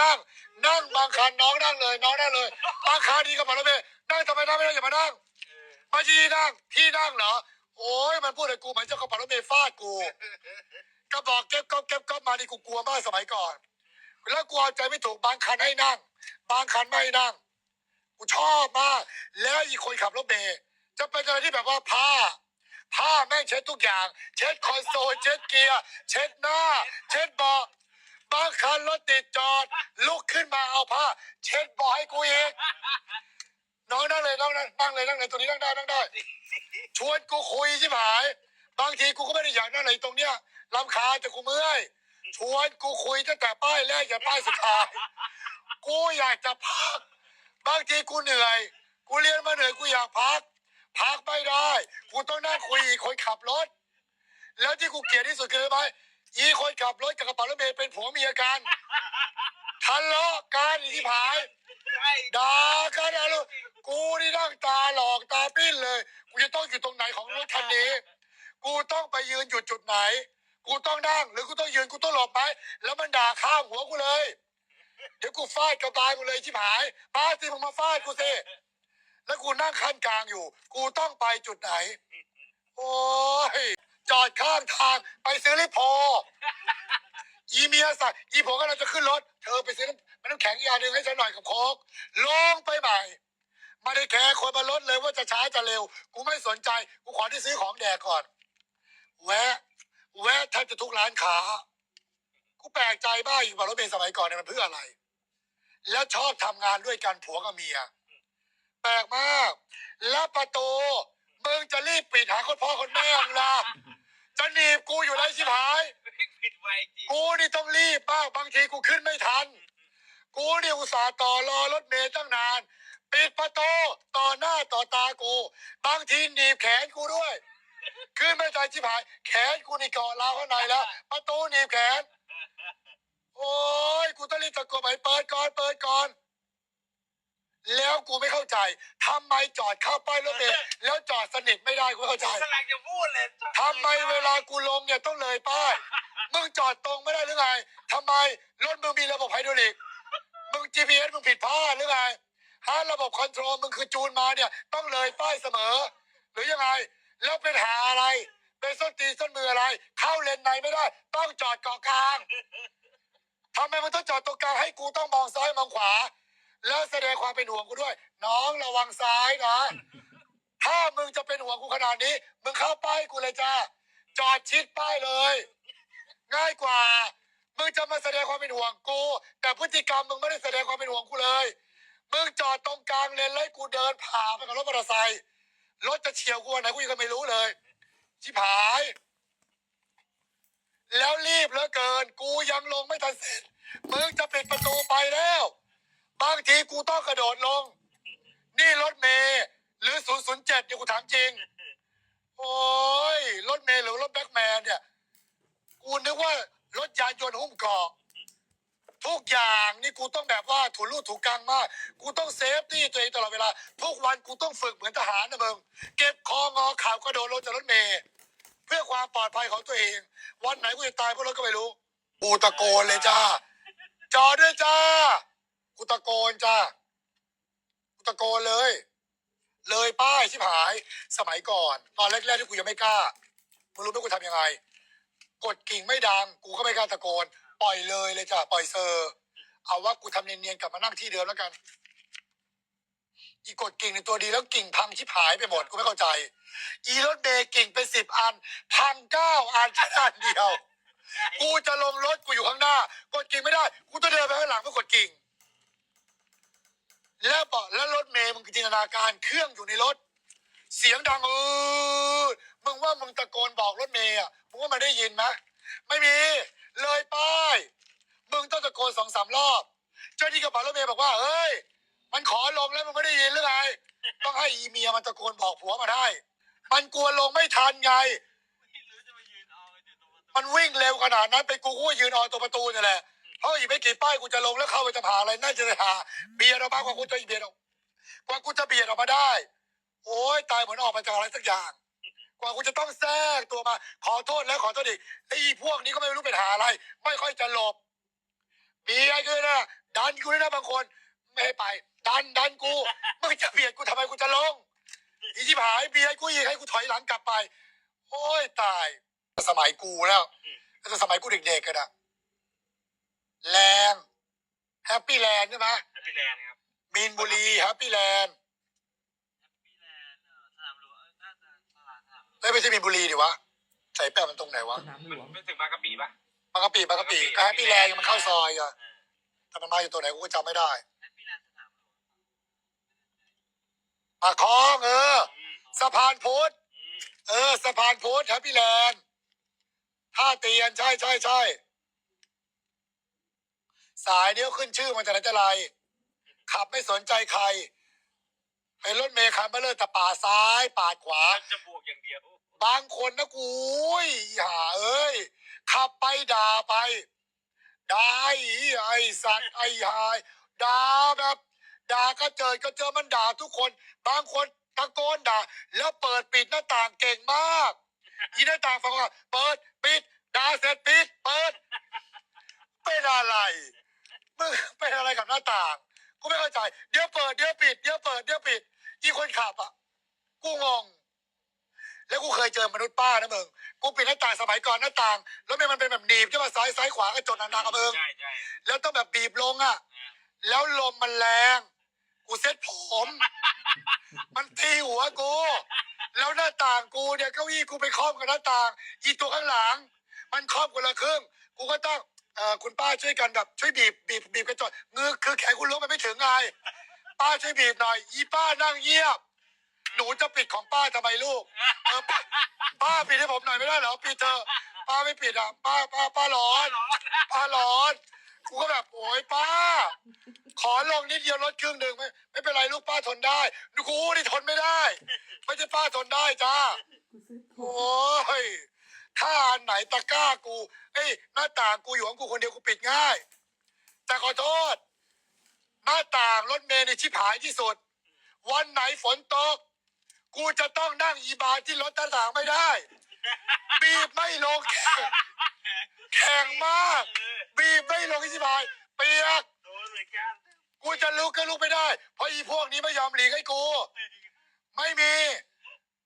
นั่ง นั่งบางคันน้องนั่งเลย น้องนั่งเลย บางคันดีกับรถเมย์นั่งทำไมนั่งไม่ได้อย่ามานั่งมายีนั่งที่นั่งเหรอ โอ้ยมันพูดเลยกูเหมือนเจ้ากระเป๋ารถเมย์ฟาดกูก็บอกเก็บก็เก็บก็มานี่กูกลัวมากสมัยก่อน แล้วกูเอาใจไม่ถูกบางคันให้นั่ง บางคันไม่นั่งกูชอบมาก แล้วอีกคนขับรถเมย์จะเป็นอะไรที่แบบว่าผ้าผ้าแม่งเช็ดทุกอย่าง เช็ดคอนโซลเช็ดเกียร์ เช็ดหน้า เช็ดเบาะ บางคันรถติดจอด ลุกขึ้นมาเอาผ้า เช็ดบาะให้กูอีกน้องนั่งเลยน้องนั่งนั่งเลยนั่งเลยตรงนี้นั่งได้นั่งได้ ชวนกูคุยใช่ไหมบางทีกูก็ไม่ได้อยากนั่งเลยตรงเนี้ยลำคาญแต่กูเมื่อย ชวนกูคุยตั้งแต่ป้ายแรกยันป้ายสุดท้ายกูอยากจะพัก บางทีกูเหนื่อย กูเรียนมาเหนื่อยกูอยากพัก พักไม่ได้ กูต้องนั่งคุยคนขับรถ แล้วที่กูเกลียดที่สุดคืออะไรไหม อีคนขับรถกับกระเป๋ารถเมล์เป็นผัวเมียกันทะเลาะกันอีที่ผายใช่ด่ากันอะไรกูนี่นั่งตาหลอกตาปิ้นเลย กูจะต้องอยู่ตรงไหนของรถคันนี้ กูต้องไปยืนอยู่จุดไหน กูต้องนั่งหรือกูต้องยืนกูต้องหลบไหมแล้วมันด่าข้ามหัวกูเลย เดี๋ยวกูฟาดกระบาลกูเลยชิบหายป้าสิมึงมาฟาดกูสิแล้วกูนั่งขั้นกลางอยู่ กูต้องไปจุดไหน โอ้ย จอดข้างทางไปซื้อลิโพอีเมียสั่งอีผมก็เราจะขึ้นรถ เธอไปซื้อน้ำน้ำแข็งอีกอย่างหนึ่งให้ฉันหน่อยกับโคกลงไปใหม่ ไม่ได้แคร์คนบนรถเลยว่าจะช้าจะเร็ว กูไม่สนใจ กูขอที่ซื้อของแดกก่อน แวะ แวะแทบจะทุกร้านค้า กูแปลกใจบ้าอยู่ว่ารถเมล์สมัยก่อนเนี่ยมันเพื่ออะไร แล้วชอบทำงานด้วยกันผัวกับเมีย แปลกมาก แล้วประตูมึงจะรีบปิดหาคนพ่อคนแม่มึงละ จะหนีบกูอยู่แล้วชิบหายปิดไวจริงกูนี่ต้องรีบบ้างบางทีกูขึ้นไม่ทัน กูนี่อุตส่าห์ต่อรอรถเมล์ตั้งนาน ปิดประตูต่อหน้าต่อตากู บางทีหนีบแขนกูด้วย ขึ้นไม่ทันชิบหาย แขนกูนี่เกาะราวข้างในแล้ว ประตูหนีบแขน โอ้ยกูต้องรีบตะโกนไปเปิดก่อนเปิดก่อน แล้วกูไม่เข้าใจทำไมจอดเข้าป้ายรถเมล์แล้วจอดสนิทไม่ได้กูไม่เข้าใจกำลังจะพูดเลยทำไมเวลากูลงเนี่ยต้องเลยป้ายมึงจอดตรงไม่ได้หรือไงทำไมรถมึงมีระบบไฮดรอลิกมึง GPS มึงผิดพลาดหรือไงฮะระบบคอนโทรลมึงคือจูนมาเนี่ยต้องเลยป้ายเสมอ หรือยังไง แล้วเป็นหาอะไร เป็นส้นตีนส้นมืออะไร เข้าเลนในไม่ได้ ต้องจอดเกาะกลางทำไมมึงต้องจอดตรงกลางให้กูต้องมองซ้ายมองขวา แล้วแสดงความเป็นห่วงกูด้วย น้องระวังซ้ายนะ ถ้ามึงจะเป็นห่วงกูขนาดนี้ มึงเข้าป้ายกูเลยจ้าจอดชิดป้ายเลย ง่ายกว่า มึงจะมาแสดงความเป็นห่วงกู แต่พฤติกรรมมึงไม่ได้แสดงความเป็นห่วงกูเลย มึงจอดตรงกลางเลนแล้วให้กูเดินผ่าไปกับรถมอเตอร์ไซค์รถจะเฉียวกูอันไหนกูยังไม่รู้เลยชิบหาย แล้วรีบเหลือเกิน กูยังลงไม่ทันเสร็จมึงจะปิดประตูไปแล้ว บางทีกูต้องกระโดดลง นี่รถเมย์หรือ 007เนี่ยกูถามจริง โอ้ยรถเมย์หรือรถแบ็คแมนเนี่ย กูนึกว่ารถยานยนต์หุ้มเกาะทุกอย่างนี่กูต้องแบบว่าถูรูดถูกกลางมาก กูต้องเซฟตี้ตัวเองตลอดเวลา ทุกวันกูต้องฝึกเหมือนทหารนะมึง เก็บคองอข่าวกระโดดลงจากรถเมย์เพื่อความปลอดภัยของตัวเอง วันไหนกูจะตายเพราะรถก็ไม่รู้ กูตะโกนเลยจ้า จอดด้วยจ้า กูตะโกนจ้ากูตะโกนเลย เลยป้ายชิบหาย สมัยก่อน ตอนแรกๆที่กูยังไม่กล้ามึงรู้ไหมกูทำยังไง กดกิ่งไม่ดัง กูก็ไม่กล้าตะโกน ปล่อยเลยเลยจ้ะปล่อยเซอร์ เอาว่ากูทำเนียนๆกลับมานั่งที่เดิมแล้วกัน อีกดกิ่งในตัวดีแล้วกิ่งพังชิบหายไปหมดกูไม่เข้าใจ อีรถเมย์กิ่งเป็นสิบอันพังเก้าอันแค่อันเดียว กูจะลงรถกูอยู่ข้างหน้า กดกิ่งไม่ได้ กูต้องเดินไปข้างหลังเพื่อกดกิ่ง แล้วบอกแล้วรถเมย์มึงจินตนาการเครื่องอยู่ในรถ เสียงดังเออมึงว่ามึงตะโกนบอกรถเมย์อะมึงว่ามันได้ยินไหมไม่มี เลยป้ายมึงต้องตะโกนสองสามรอบเจ้าหน้าที่กระเป๋ารถเมย์บอกว่าเฮ้ย มันขอลงแล้วมึงไม่ได้ยินหรือไงต้องให้อีเมียมันตะโกนบอกผัวมาได้ มันกลัวลงไม่ทันไง มันวิ่งเร็วขนาดนั้นไปกูก็ยืนออตัวประตูนี่แหละ เพราะอีกไม่กี่ป้ายกูจะลงแล้วเข้าไปจะผ่าอะไรน่าจะหาเบียร์ออกมากว่ากูจะเบียร์ออกกว่ากูจะเบียดออกมาได้ โอ้ยตายเหมือนออกมาจากอะไรสักอย่าง กว่ากูจะต้องแทรกตัวมา ขอโทษแล้วขอโทษอีกไอ้พวกนี้ก็ไม่รู้เป็นหาอะไร ไม่ค่อยจะหลบเบียร์กูนะดันกูด้วยนะบางคน ไม่ให้ไป ดันดันกูมึงจะเบียดกูทำไมกูจะลงอีชิบหายเบียร์กูอีกให้กูถอยหลังกลับไป โอ้ยตาย สมัยกูแล้วแต่สมัยกูเด็กๆกันอะ แลนด์แฮปปี้แลนด์ใช่ไหมแฮปปี้แลนด์ครับมีนบุรีแฮปปี้แลนด์แฮปปี้แลนด์เออสนามหลวงเออน่าจะสนามสนามหลวงเอ้ยไม่ใช่มีนบุรีดิวะใส่แป้งมันตรงไหนวะสนามหลมันวงไม่ถึงบางกะปิปะบางกะปิบางกะปิก็แฮปปี้แลนด์มันเข้าซอยอะเออแต่มันมาอยู่ตัวไหนกูก็จำไม่ได้แฮปปี้แลนด์สนามหลวงปากคลองเอออืมสะพานพุทธอืมเออสะพานพุทธแฮปปี้แลนด์ท่าเตียนใช่ใช่ใช่ สายเนี้ยขึ้นชื่อมาจากไหนแต่ไรขับไม่สนใจใครเป็นรถเมล์คันเบลเลอร์แต่ป่าดซ้ายปาดขวา มันจะบวกอย่างเดียวบางคนนะกูอุ้ยหาเอ้ย ขับไปด่าไปด่าไอ้ไอ้สัตว์ไอ้หายด่าแบบด่าก็เจอก็เจอมันด่าทุกคน บางคนตะโกนด่า แล้วเปิดปิดหน้าต่างเก่งมากอีหน้าต่างฟังว่าเปิดปิดด่าเสร็จปิด เปิดเป็นอะไร มึงเป็นอะไรกับหน้าต่าง กูไม่เข้าใจ เดี๋ยวเปิดเดี๋ยวปิดเดี๋ยวเปิดเดี๋ยวปิด อีคนขับอะ กูงง แล้วกูเคยเจอมนุษย์ป้านะมึง กูปิดหน้าต่างสมัยก่อนหน้าต่าง แล้วมันเป็นแบบหนีบใช่ป่ะซ้ายซ้ายขวากระจกนานๆกับมึง ใช่ใช่แล้วต้องแบบบีบลงอะ แล้วลมมันแรง กูเซ็ตผม มันตีหัวกู แล้วหน้าต่างกูเนี่ยเก้าอี้กูไปครอบกับหน้าต่าง อีตัวข้างหลัง มันครอบคนละครึ่ง กูก็ต้องเอ่อ คุณป้าช่วยกันแบบช่วยบีบบีบบีบกระจกงือคือแขนคุณล้วงไปไม่ถึงไงป้าช่วยบีบหน่อย อีป้านั่งเงียบ หนูจะปิดของป้าทำไมลูกเออป้าป้าปิดให้ผมหน่อยไม่ได้เหรอปิดเธอะป้าไม่ปิดอะป้าป้าป้าร้อน ป้าร้อนกูก็แบบโอ้ยป้า ขอลงนิดเดียวลดครึ่งหนึ่งไม่ไม่เป็นไรลูกป้าทนได้กูนี่ทนไม่ได้ ไม่ใช่ป้าทนได้จ้าโอ้ย ถ้าอันไหนตะกร้ากูเอ้ยหน้าต่างกูอยู่ของกูคนเดียวกูปิดง่าย แต่ขอโทษ หน้าต่างรถเมล์ในชิบหายที่สุด วันไหนฝนตก กูจะต้องนั่งอีบาร์ที่รถหน้าต่างไม่ได้ บีบไม่ลงแข่งแข่งมากเออบีบไม่ลงที่ชิบหายเปียก โดนเหมือนกันกูจะลุกก็ลุกไม่ได้ เพราะอีพวกนี้ไม่ยอมหลีกให้กู ไม่มี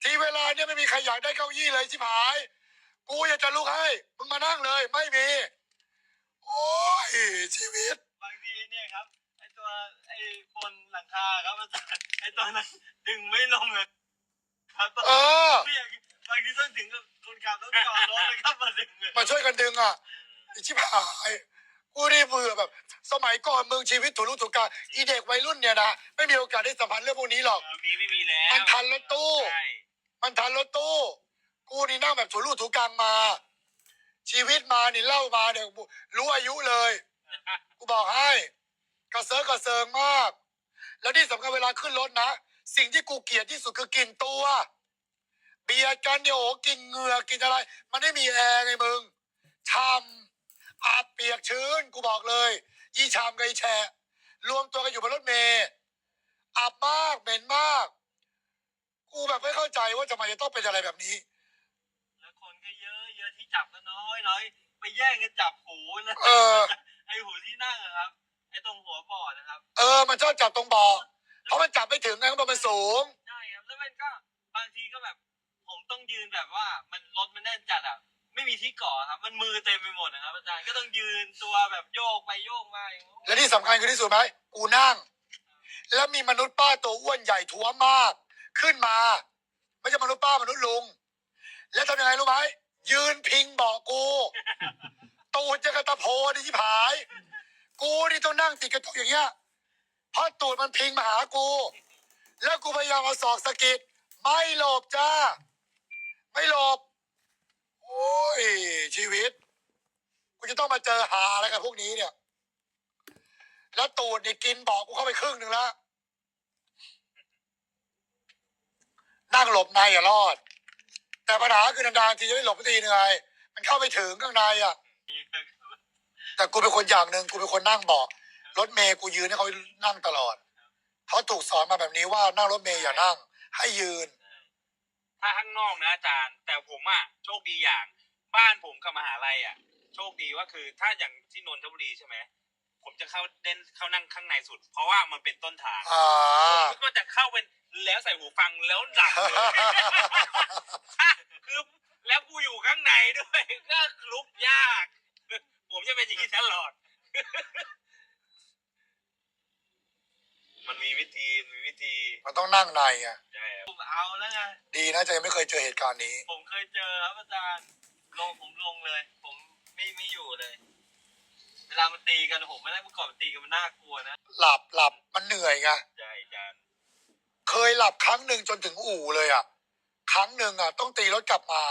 ทีเวลาเนี่ยไม่มีใครอยากได้เก้าอี้เลยชิบหาย กูอยากจะลุกให้ มึงมานั่งเลย ไม่มี โอ้ยชีวิต บางทีเนี่ยครับ ไอตัวไอบนหลังคาครับอาจารย์ไอตอนนั้นดึงไม่ลงเลยครับเออ ไม่อยากบางทีต้องถึงกับคนขับต้องจอดรถเลยครับมาดึงเลยมาช่วยกันดึงอะไอ้ชิบหายกูนี่เบื่อแบบ สมัยก่อนมึงชีวิตถูกรู้ถูกกาอีเด็กวัยรุ่นเนี่ยนะไม่มีโอกาสได้สัมผัสเรื่องพวกนี้หรอกมีไม่มีแล้วมันทันรถตู้ ใช่มันทันรถตู้ กูนี่นั่งแบบถูรูถูกลางมา ชีวิตมานี่เล่ามาเนี่ยรู้อายุเลย กูบอกให้ กระเซิร์กระเซิงมาก แล้วที่สำคัญเวลาขึ้นรถนะ สิ่งที่กูเกลียดที่สุดคือกลิ่นตัว เบียร์กันเดี๋ยวโอ้กินเหงื่อกินอะไร มันไม่มีแอร์ไงมึงช่ำอาบเปียกชื้น กูบอกเลย ยี่ชามกับอีแฉะรวมตัวกันอยู่บนรถเมล์อับมากเหม็นมาก กูแบบไม่เข้าใจว่าทำไมจะต้องเป็นอะไรแบบนี้ เยอะเยอะที่จับก็น้อยน้อยไปแย่งกันจับหูนะเออ ไอหูที่นั่งอะครับ ไอตรงหัวเบอดนะครับเออ มันชอบจับตรงเบาะเพราะมันจับไม่ถึงไงข้างบนมันสูง ใช่ครับแล้วมันก็บางทีก็แบบ ผมต้องยืนแบบว่ามันรถมันแน่นจัดอะไม่มีที่เกาะครับ มันมือเต็มไปหมดนะครับ อาจารย์ก็ต้องยืนตัวแบบโยกไปโยกมาอย่างงี้และที่สำคัญคือที่สุดไหมกูนั่ง แล้วมีมนุษย์ป้าตัวอ้วนใหญ่ท้วมมาก ขึ้นมา ไม่ใช่มนุษย์ป้ามนุษย์ลุง แล้วทำยังไงรู้ไหม ยืนพิงเบาะกู ตูดจะกระตะโพดิชิบหาย กูนี่ต้องนั่งติดกระจกอย่างเงี้ยเพราะตูดมันพิงมาหากู แล้วกูพยายามเอาศอกสะกิดไม่หลบจ้า ไม่หลบ โอ้ย ชีวิต กูจะต้องมาเจอหาอะไรกับพวกนี้เนี่ย แล้วตูดนี่กินบอกกูเข้าไปครึ่งหนึ่งแล้ว นั่งหลบในอะรอด แต่ปัญหาคือนานๆทีจะได้หลบทีนึงไงมันเข้าไปถึงข้างในอะ แต่กูเป็นคนอย่างหนึ่งกูเป็นคนนั่งเบาะรถเมย์กูยืนให้เขานั่งตลอดเขาถูกสอนมาแบบนี้ว่านั่งรถเมย์อย่านั่ง ให้ยืน ถ้าข้างนอกนะอาจารย์ แต่ผมอะโชคดีอย่าง บ้านผมกับมหาลัยอะ โชคดีว่าคือถ้าอย่างที่นนทบุรีใช่ไหมผมจะเข้าเล่นเข้านั่งข้างในสุด เพราะว่ามันเป็นต้นทางอ่า ผมก็จะเข้าเป็นแล้วใส่หูฟังแล้วหลับเลยคือ แล้วกูอยู่ข้างในด้วย ก็ลุกยาก ผมจะเป็นอย่างนี้ตลอด มันมีวิธีมีวิธีมันต้องนั่งในอะ ใช่ครับผมเอาแล้วไง ดีนะจะยังไม่เคยเจอเหตุการณ์นี้ ผมเคยเจอครับอาจารย์ลงผมลงเลย ผมไม่ไม่อยู่เลย เวลามันตีกันผมไม่ได้เมื่อก่อนมันตีกันมันน่ากลัวนะหลับหลับมันเหนื่อยไง ใช่อาจารย์เคยหลับครั้งหนึ่งจนถึงอู่เลยอะ ครั้งหนึ่งอะ ต้องตีรถกลับมา